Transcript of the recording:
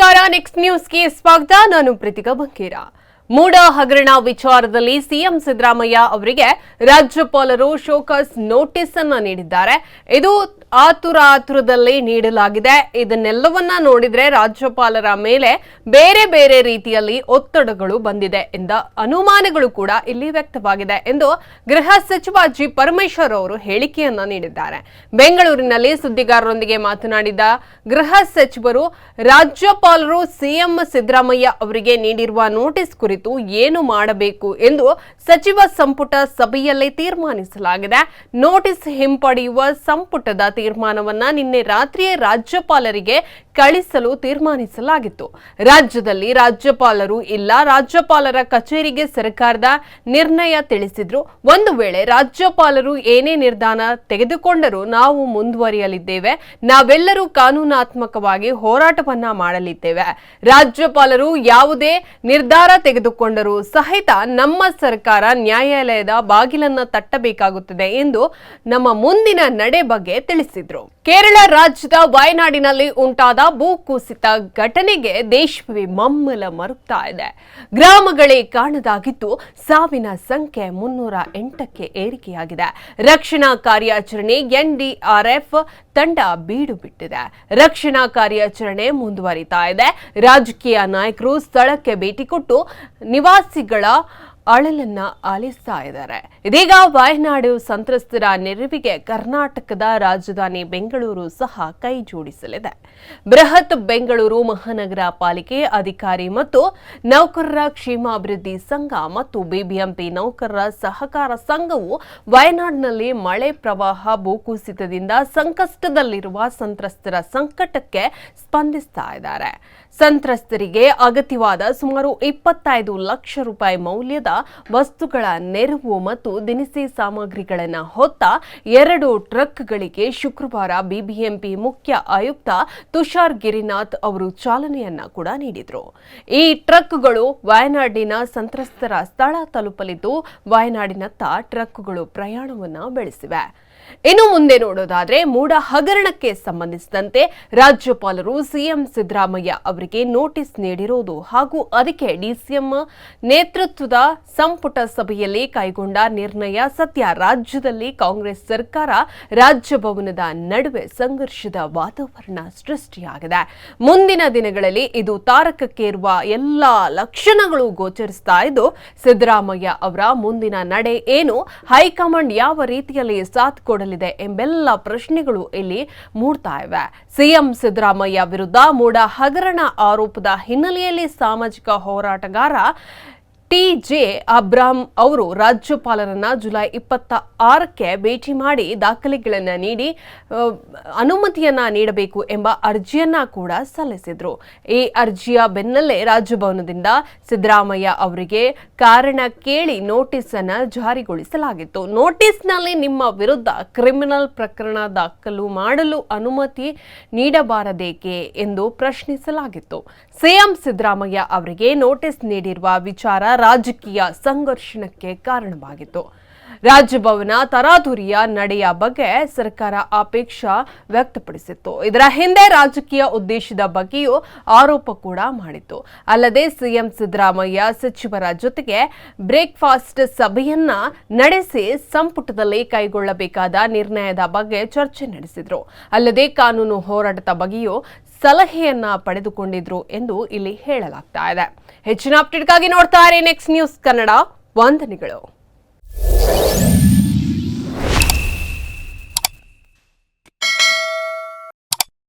ನಮಸ್ಕಾರ. ನೆಕ್ಸ್ಟ್ ನ್ಯೂಸ್ಗೆ ಸ್ವಾಗತ. ನಾನು ಪ್ರೀತಿಕಾ ಬಂಕೇರ. ಮೂಡ ಹಗರಣ ವಿಚಾರದಲ್ಲಿ ಸಿಎಂ ಸಿದ್ದರಾಮಯ್ಯ ಅವರಿಗೆ ರಾಜ್ಯಪಾಲರು ಶೋಕಸ್ ನೋಟಿಸ್ ಅನ್ನ ನೀಡಿದ್ದಾರೆ. ಇದು ಆತುರ ಆತುರದಲ್ಲಿ ನೀಡಲಾಗಿದೆ. ಇದನ್ನೆಲ್ಲವನ್ನ ನೋಡಿದ್ರೆ ರಾಜ್ಯಪಾಲರ ಮೇಲೆ ಬೇರೆ ಬೇರೆ ರೀತಿಯಲ್ಲಿ ಒತ್ತಡಗಳು ಬಂದಿದೆ ಎಂದ ಅನುಮಾನಗಳು ಕೂಡ ಇಲ್ಲಿ ವ್ಯಕ್ತವಾಗಿದೆ ಎಂದು ಗೃಹ ಸಚಿವ ಜಿ ಪರಮೇಶ್ವರ್ ಅವರು ಹೇಳಿಕೆಯನ್ನ ನೀಡಿದ್ದಾರೆ. ಬೆಂಗಳೂರಿನಲ್ಲಿ ಸುದ್ದಿಗಾರರೊಂದಿಗೆ ಮಾತನಾಡಿದ ಗೃಹ ಸಚಿವರು, ರಾಜ್ಯಪಾಲರು ಸಿಎಂ ಸಿದ್ದರಾಮಯ್ಯ ಅವರಿಗೆ ನೀಡಿರುವ ನೋಟಿಸ್ ಕುರಿತು ಏನು ಮಾಡಬೇಕು ಎಂದು ಸಚಿವ ಸಂಪುಟ ಸಭೆಯಲ್ಲಿ ತೀರ್ಮಾನಿಸಲಾಗಿದೆ. ನೋಟಿಸ್ ಹಿಂಪಡೆಯುವ ಸಂಪುಟದ ತೀರ್ಮಾನವನ್ನ ನಿನ್ನೆ ರಾತ್ರಿಯೇ ರಾಜ್ಯಪಾಲರಿಗೆ ಕಳಿಸಲು ತೀರ್ಮಾನಿಸಲಾಗಿತ್ತು. ರಾಜ್ಯದಲ್ಲಿ ರಾಜ್ಯಪಾಲರು ಇಲ್ಲ. ರಾಜ್ಯಪಾಲರ ಕಚೇರಿಗೆ ಸರ್ಕಾರದ ನಿರ್ಣಯ ತಿಳಿಸಿದ್ರು. ಒಂದು ವೇಳೆ ರಾಜ್ಯಪಾಲರು ಏನೇ ನಿರ್ಧಾರ ತೆಗೆದುಕೊಂಡರೂ ನಾವು ಮುಂದುವರಿಯಲಿದ್ದೇವೆ. ನಾವೆಲ್ಲರೂ ಕಾನೂನಾತ್ಮಕವಾಗಿ ಹೋರಾಟವನ್ನ ಮಾಡಲಿದ್ದೇವೆ. ರಾಜ್ಯಪಾಲರು ಯಾವುದೇ ನಿರ್ಧಾರ ತೆಗೆದುಕೊಂಡರೂ ಸಹಿತ ನಮ್ಮ ಸರ್ಕಾರ ನ್ಯಾಯಾಲಯದ ಬಾಗಿಲನ್ನ ತಟ್ಟಬೇಕಾಗುತ್ತದೆ ಎಂದು ನಮ್ಮ ಮುಂದಿನ ನಡೆ ಬಗ್ಗೆ ತಿಳಿಸಿದ್ರು. ಕೇರಳ ರಾಜ್ಯದ ವಯನಾಡಿನಲ್ಲಿ ಉಂಟಾದ ಭೂಕುಸಿತ ಘಟನೆಗೆ ದೇಶವೇ ಮಮ್ಮಲ ಮರುಗ್ತಾ ಇದೆ. ಗ್ರಾಮಗಳೇ ಕಾಣದಾಗಿದ್ದು ಸಾವಿನ ಸಂಖ್ಯೆ ಮುನ್ನೂರ ಎಂಟಕ್ಕೆ ಏರಿಕೆಯಾಗಿದೆ. ರಕ್ಷಣಾ ಕಾರ್ಯಾಚರಣೆ ಎನ್ಡಿಆರ್ಎಫ್ ತಂಡ ಬೀಡು ಬಿಟ್ಟಿದೆ. ರಕ್ಷಣಾ ಕಾರ್ಯಾಚರಣೆ ಮುಂದುವರಿತಾ ಇದೆ. ರಾಜಕೀಯ ನಾಯಕರು ಸ್ಥಳಕ್ಕೆ ಭೇಟಿ ಕೊಟ್ಟು ನಿವಾಸಿಗಳ ಅಳಲನ್ನ ಆಲಿಸ್ತಾ ಇದ್ದಾರೆ. ಇದೀಗ ವಯನಾಡು ಸಂತ್ರಸ್ತರ ನೆರವಿಗೆ ಕರ್ನಾಟಕದ ರಾಜಧಾನಿ ಬೆಂಗಳೂರು ಸಹ ಕೈ ಜೋಡಿಸಲಿದೆ. ಬೃಹತ್ ಬೆಂಗಳೂರು ಮಹಾನಗರ ಪಾಲಿಕೆ ಅಧಿಕಾರಿ ಮತ್ತು ನೌಕರರ ಕ್ಷೇಮಾಭಿವೃದ್ಧಿ ಸಂಘ ಮತ್ತು ಬಿಬಿಎಂಪಿ ನೌಕರರ ಸಹಕಾರ ಸಂಘವು ವಯನಾಡಿನಲ್ಲಿ ಮಳೆ ಪ್ರವಾಹ ಭೂಕುಸಿತದಿಂದ ಸಂಕಷ್ಟದಲ್ಲಿರುವ ಸಂತ್ರಸ್ತರ ಸಂಕಟಕ್ಕೆ ಸ್ಪಂದಿಸ್ತಾ ಇದ್ದಾರೆ. ಸಂತ್ರಸ್ತರಿಗೆ ಅಗತ್ಯವಾದ ಸುಮಾರು ಇಪ್ಪತ್ತೈದು ಲಕ್ಷ ರೂಪಾಯಿ ಮೌಲ್ಯದ ವಸ್ತುಗಳ ನೆರವು ಮತ್ತು ದಿನಸಿ ಸಾಮಗ್ರಿಗಳನ್ನು ಹೊತ್ತ ಎರಡು ಟ್ರಕ್ಗಳಿಗೆ ಶುಕ್ರವಾರ ಬಿಬಿಎಂಪಿ ಮುಖ್ಯ ಆಯುಕ್ತ ತುಷಾರ್ ಗಿರಿನಾಥ್ ಅವರು ಚಾಲನೆಯನ್ನ ಕೂಡ ನೀಡಿದರು. ಈ ಟ್ರಕ್ಗಳು ವಯನಾಡಿನ ಸಂತ್ರಸ್ತರ ಸ್ಥಳ ತಲುಪಲಿದ್ದು, ವಯನಾಡಿನತ್ತ ಟ್ರಕ್ಗಳು ಪ್ರಯಾಣವನ್ನು ಬೆಳೆಸಿವೆ. ಇನ್ನು ಮುಂದೆ ನೋಡೋದಾದ್ರೆ ಮೂಡ ಹಗರಣಕ್ಕೆ ಸಂಬಂಧಿಸಿದಂತೆ ರಾಜ್ಯಪಾಲರು ಸಿಎಂ ಸಿದ್ದರಾಮಯ್ಯ ಅವರಿಗೆ ನೋಟಿಸ್ ನೀಡಿರುವುದು ಹಾಗೂ ಅದಕ್ಕೆ ಡಿಸಿಎಂ ನೇತೃತ್ವದ ಸಂಪುಟ ಸಭೆಯಲ್ಲಿ ಕೈಗೊಂಡ ನಿರ್ಣಯ ಸತ್ಯ ರಾಜ್ಯದಲ್ಲಿ ಕಾಂಗ್ರೆಸ್ ಸರ್ಕಾರ ರಾಜ್ಯಭವನದ ನಡುವೆ ಸಂಘರ್ಷದ ವಾತಾವರಣ ಸೃಷ್ಟಿಯಾಗಿದೆ. ಮುಂದಿನ ದಿನಗಳಲ್ಲಿ ಇದು ತಾರಕಕ್ಕೇರುವ ಎಲ್ಲ ಲಕ್ಷಣಗಳು ಗೋಚರಿಸ್ತಾ ಇದ್ದು, ಸಿದ್ದರಾಮಯ್ಯ ಅವರ ಮುಂದಿನ ನಡೆ ಏನು? ಹೈಕಮಾಂಡ್ ಯಾವ ರೀತಿಯಲ್ಲಿ ಸಾಥ್ ಕೊಡಲಿದೆ ಎಂಬೆಲ್ಲ ಪ್ರಶ್ನೆಗಳು ಇಲ್ಲಿ ಮೂಡ್ತಾ ಇವೆ ಸಿಎಂ ಸಿದ್ದರಾಮಯ್ಯ ವಿರುದ್ಧ ಮೂಡ ಹಗರಣ ಆರೋಪದ ಹಿನ್ನೆಲೆಯಲ್ಲಿ ಸಾಮಾಜಿಕ ಹೋರಾಟಗಾರ ಟಿ ಜೆ ಅಬ್ರಾಮ್ ಅವರು ರಾಜ್ಯಪಾಲರನ್ನ ಜುಲೈ ಇಪ್ಪತ್ತ ಆರಕ್ಕೆ ಭೇಟಿ ಮಾಡಿ ದಾಖಲೆಗಳನ್ನು ನೀಡಿ ಅನುಮತಿಯನ್ನ ನೀಡಬೇಕು ಎಂಬ ಅರ್ಜಿಯನ್ನ ಕೂಡ ಸಲ್ಲಿಸಿದ್ರು. ಈ ಅರ್ಜಿಯ ಬೆನ್ನಲ್ಲೇ ರಾಜಭವನದಿಂದ ಸಿದ್ದರಾಮಯ್ಯ ಅವರಿಗೆ ಕಾರಣ ಕೇಳಿ ನೋಟಿಸ್ ಅನ್ನ ಜಾರಿಗೊಳಿಸಲಾಗಿತ್ತು. ನೋಟಿಸ್ನಲ್ಲಿ ನಿಮ್ಮ ವಿರುದ್ಧ ಕ್ರಿಮಿನಲ್ ಪ್ರಕರಣ ದಾಖಲು ಮಾಡಲು ಅನುಮತಿ ನೀಡಬಾರದೇಕೆ ಎಂದು ಪ್ರಶ್ನಿಸಲಾಗಿತ್ತು. ಸಿಎಂ ಸಿದ್ದರಾಮಯ್ಯ ಅವರಿಗೆ ನೋಟಿಸ್ ನೀಡಿರುವ ವಿಚಾರ ರಾಜಕೀಯ ಸಂಘರ್ಷಣಕ್ಕೆ ಕಾರಣವಾಗಿತ್ತು. ರಾಜಭವನ ತರಾತುರಿಯ ನಡೆಯ ಬಗ್ಗೆ ಸರ್ಕಾರ ಆಪೇಕ್ಷ ವ್ಯಕ್ತಪಡಿಸಿತ್ತು. ಇದರ ಹಿಂದೆ ರಾಜಕೀಯ ಉದ್ದೇಶದ ಬಗ್ಗೆಯೂ ಆರೋಪ ಕೂಡ ಮಾಡಿತ್ತು. ಅಲ್ಲದೆ ಸಿಎಂ ಸಿದ್ದರಾಮಯ್ಯ ಸಚಿವರ ಜೊತೆಗೆ ಬ್ರೇಕ್ಫಾಸ್ಟ್ ಸಭೆಯನ್ನ ನಡೆಸಿ ಸಂಪುಟದಲ್ಲಿ ಕೈಗೊಳ್ಳಬೇಕಾದ ನಿರ್ಣಯದ ಬಗ್ಗೆ ಚರ್ಚೆ ನಡೆಸಿದ್ರು. ಅಲ್ಲದೆ ಕಾನೂನು ಹೋರಾಟದ ಬಗ್ಗೆಯೂ ಸಲಹೆಯನ್ನ ಪಡೆದುಕೊಂಡಿದ್ರು ಎಂದು ಇಲ್ಲಿ ಹೇಳಲಾಗ್ತಾ ಇದೆ. ಹೆಚ್ಚಿನ ಅಪ್ಡೇಟ್ಗಾಗಿ ನೋಡ್ತಾ ಇರಿ ನೆಕ್ಸ್ಟ್ ನ್ಯೂಸ್ ಕನ್ನಡ ವಂದನೆಗಳು.